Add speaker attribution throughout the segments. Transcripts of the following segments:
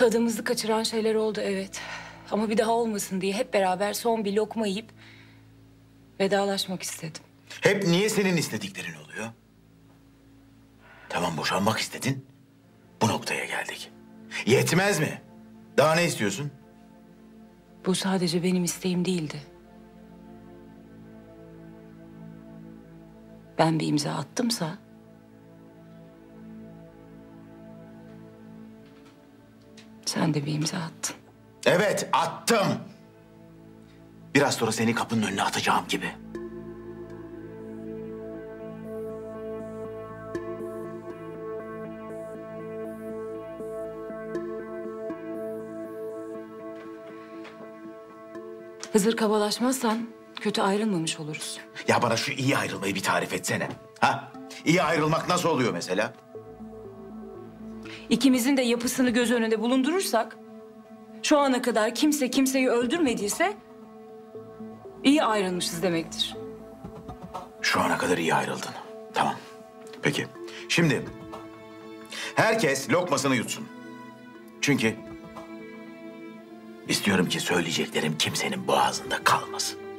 Speaker 1: Tadımızı kaçıran şeyler oldu evet. Ama bir daha olmasın diye hep beraber son bir lokma yiyip vedalaşmak istedim.
Speaker 2: Hep niye senin istediklerin oluyor? Tamam boşanmak istedin. Bu noktaya geldik. Yetmez mi? Daha ne istiyorsun?
Speaker 1: Bu sadece benim isteğim değildi. Ben bir imza attımsa... Sen de bir imza attın.
Speaker 2: Evet attım. Biraz sonra seni kapının önüne atacağım gibi.
Speaker 1: Hızır kabalaşmazsan kötü ayrılmamış oluruz.
Speaker 2: Ya bana şu iyi ayrılmayı bir tarif etsene. Ha? İyi ayrılmak nasıl oluyor mesela?
Speaker 1: İkimizin de yapısını göz önünde bulundurursak... ...şu ana kadar kimse kimseyi öldürmediyse... ...iyi ayrılmışız demektir.
Speaker 2: Şu ana kadar iyi ayrıldın. Tamam. Peki. Şimdi herkes lokmasını yutsun. Çünkü istiyorum ki söyleyeceklerim kimsenin boğazında kalmasın.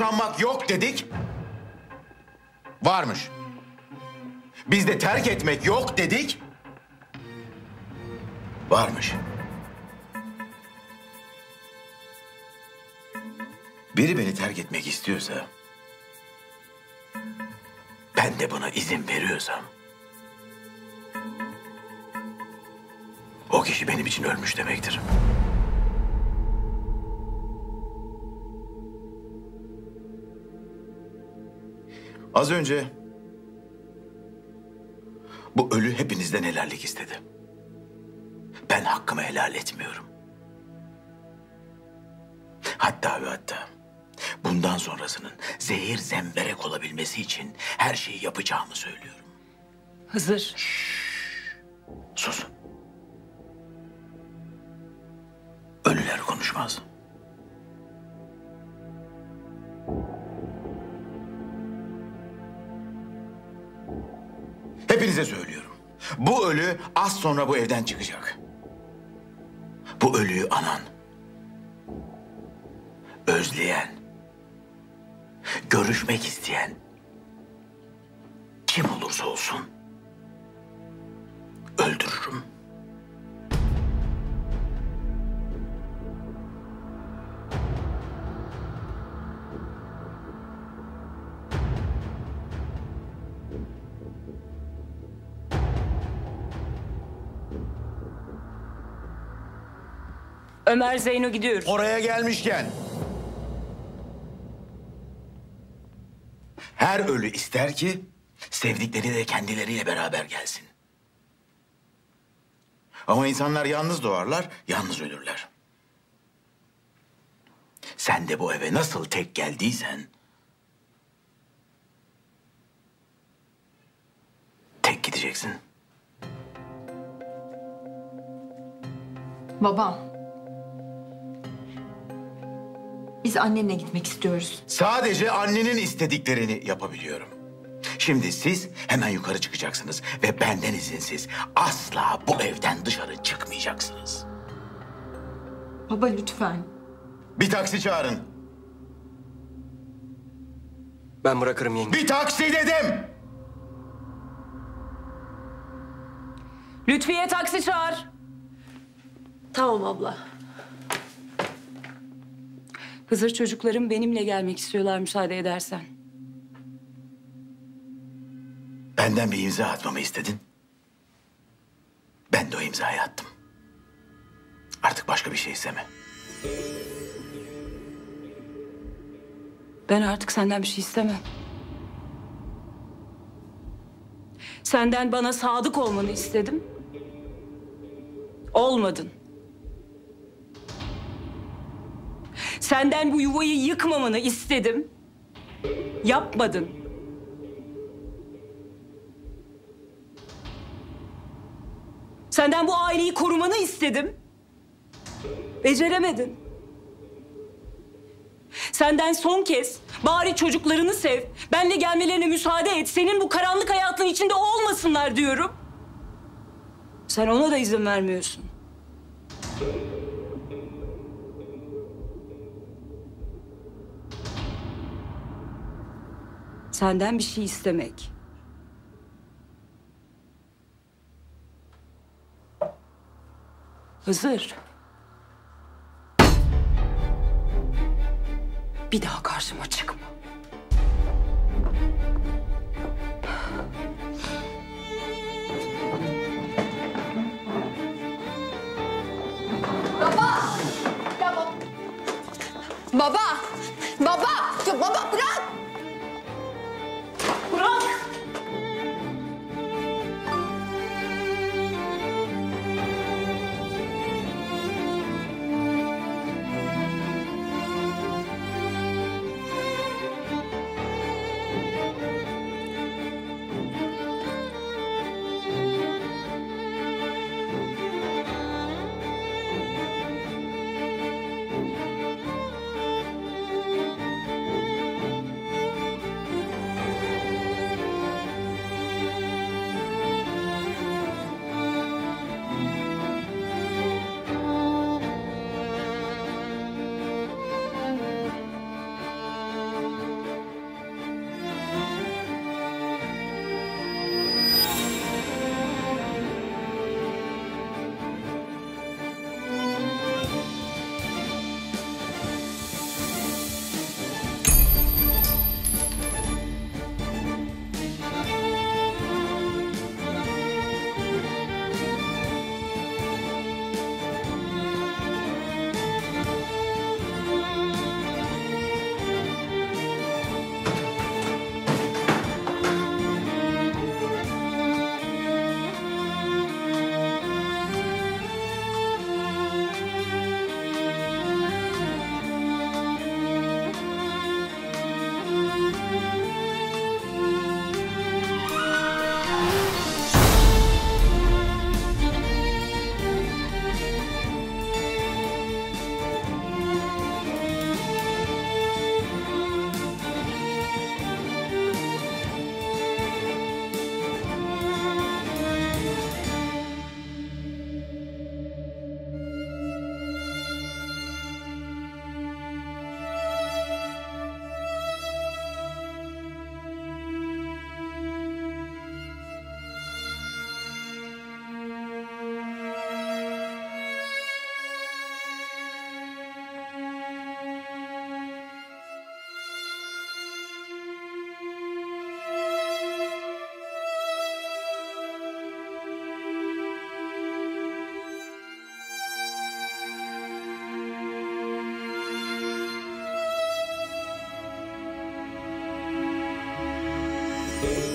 Speaker 2: Boşanmak yok dedik. Varmış. Bizde terk etmek yok dedik. Varmış. Biri beni terk etmek istiyorsa... ...ben de buna izin veriyorsam... ...o kişi benim için ölmüş demektir. Az önce bu ölü hepinizden helallik istedi. Ben hakkımı helal etmiyorum. Hatta ve hatta bundan sonrasının zehir zemberek olabilmesi için her şeyi yapacağımı söylüyorum.
Speaker 1: Hızır,
Speaker 2: Sus. Ölüler konuşmaz. Hepinize söylüyorum. Bu ölü az sonra bu evden çıkacak. Bu ölüyü anan, özleyen, görüşmek isteyen kim olursa olsun
Speaker 1: Ömer Zeyno gidiyoruz.
Speaker 2: Oraya gelmişken her ölü ister ki sevdikleri de kendileriyle beraber gelsin. Ama insanlar yalnız doğarlar, yalnız ölürler. Sen de bu eve nasıl tek geldiysen... ...tek gideceksin.
Speaker 3: Baba. Biz annemle gitmek istiyoruz.
Speaker 2: Sadece annenin istediklerini yapabiliyorum. Şimdi siz hemen yukarı çıkacaksınız ve benden izinsiz asla bu evden dışarı çıkmayacaksınız.
Speaker 3: Baba lütfen.
Speaker 2: Bir taksi çağırın.
Speaker 4: Ben bırakırım yenge.
Speaker 2: Bir taksi dedim.
Speaker 1: Lütfiye taksi çağır.
Speaker 5: Tamam abla.
Speaker 1: Hızır çocuklarım benimle gelmek istiyorlar müsaade edersen.
Speaker 2: Benden bir imza atmamı istedin. Ben de o imzayı attım. Artık başka bir şey isteme.
Speaker 1: Ben artık senden bir şey istemem. Senden bana sadık olmanı istedim. Olmadın. Senden bu yuvayı yıkmamanı istedim. Yapmadın. Senden bu aileyi korumanı istedim. Beceremedin. Senden son kez bari çocuklarını sev, benle gelmelerine müsaade et, senin bu karanlık hayatın içinde olmasınlar diyorum. Sen ona da izin vermiyorsun. Senden bir şey istemek. Hızır. Bir daha karşıma çıkma.
Speaker 6: Thank you.